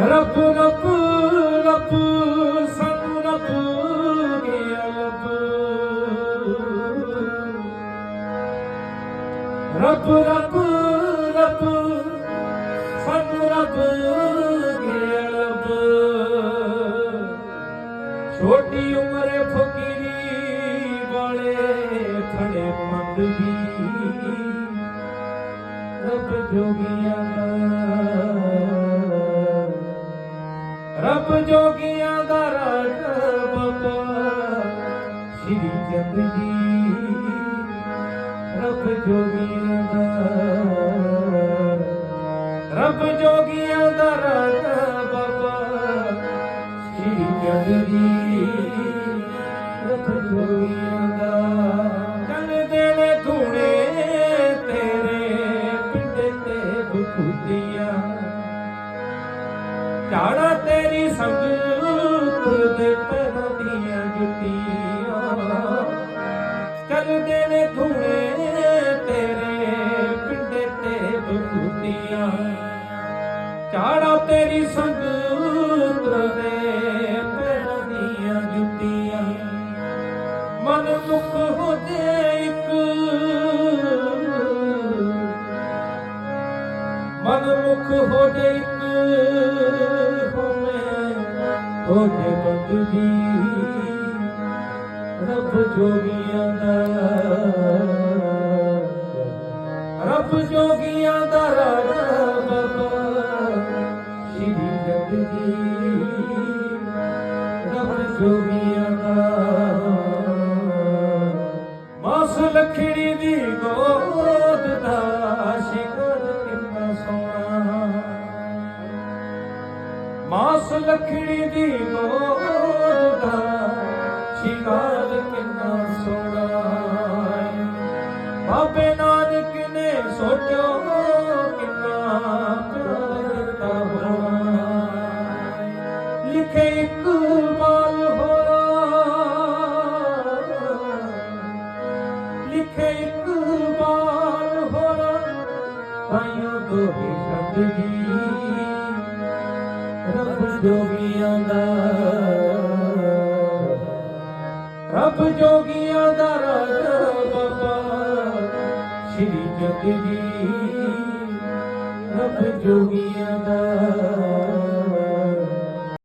ਰੱਬ ਰੱਬ ਰੱਬ, ਸਾਨੂੰ ਰੱਬ ਗਿਆ ਲੱਭ ਰੱਬ ਰੱਬ ਰੱਬ, ਸਾਨੂੰ ਰੱਬ ਗਿਆ ਲੱਭ ਛੋਟੀ ਉਮਰੇ ਫਕੀਰੀ ਵਾਲੇ ਖੜੇ ਮੰਦ ਵੀ। ਰੱਬ ਜੋਗੀਆਂ ਦਾ ਰੱਬ ਜੋਗੀਆਂ ਦਾ ਰਾਜ ਬਾਬਾ ਸ਼੍ਰੀ ਚੰਦ ਜੀ। ਰੱਬ ਜੋਗੀਆਂ ਦਾ ਰੱਬ ਜੋਗੀਆਂ ਦਾ ਰਾਜ ਬਾਬਾ ਸ਼੍ਰੀ ਚੰਦ ਜੀ। ਰੱਬ ਜੋਗੀਆਂ ਦਾ ਚੰਦੇ ਨੇ ਧੂਣੇ ਤੇਰੇ, ਪਿੰਡ ਤੇ ਬਖੂਤੀਆਂ ਝਾੜਾ ਤੇਰੀ ਸੰਗਤ ਦੇ ਪੈਰਾਂ ਦੀਆਂ ਜੁੱਤੀਆਂ। ਚੱਲਦੇ ਨੇ ਧੂਣੇ ਤੇਰੇ ਪਿੰਡੇ ਤੇ ਬਖੂਤੀਆਂ ਚਾੜਾ ਤੇਰੀ ਸੰਗਤ ਦੇ ਪੈਰਾਂ ਦੀਆਂ ਜੁੱਤੀਆਂ। ਮਨ ਮੁਖ ਹੋ ਜੇ ਇੱਕ। ਮਨ ਮੁਖ ਹੋ ਜੇ ਇੱਕ। ਹੋ ਬੰਦਗੀ ਰੱਬ ਜੋਗੀਆਂ ਦਾ ਰੱਬ ਜੋਗੀਆਂ ਦਾ ਬਾਬਾ। ਸ਼੍ਰੀ ਜਗਦੀ ਰੱਬ ਜੋਗੀਆਂ ਮਾਸ ਲਖੜੀ ਦੀ ਗੋਦ ਦਾ ਸ਼ਿਕਾਰ ਕਿੰਨਾ ਸੋਹਣਾ ਬਾਬੇ ਨਾਨਕ ਨੇ ਸੋਚੋ ਕਿੰਨਾ ਪਿਆਰ ਹੋਣਾ ਲਿਖੇ ਇਕਬਾਲ ਹੋਰਾ ਲਿਖੇ ਇਕਬਾਲ ਹੋਰਾ ਭਾਈਓ ਦੋਹੇ ਸ਼ਬਦੀ ਰੱਬ ਜੋਗੀਆਂ ਦਾ। ਰੱਬ ਜੋਗੀਆਂ ਦਾ ਰਾਜਾ ਬਾਬਾ ਸ਼੍ਰੀ ਜਗ ਰੱਬ ਜੋਗੀਆਂ ਦਾ।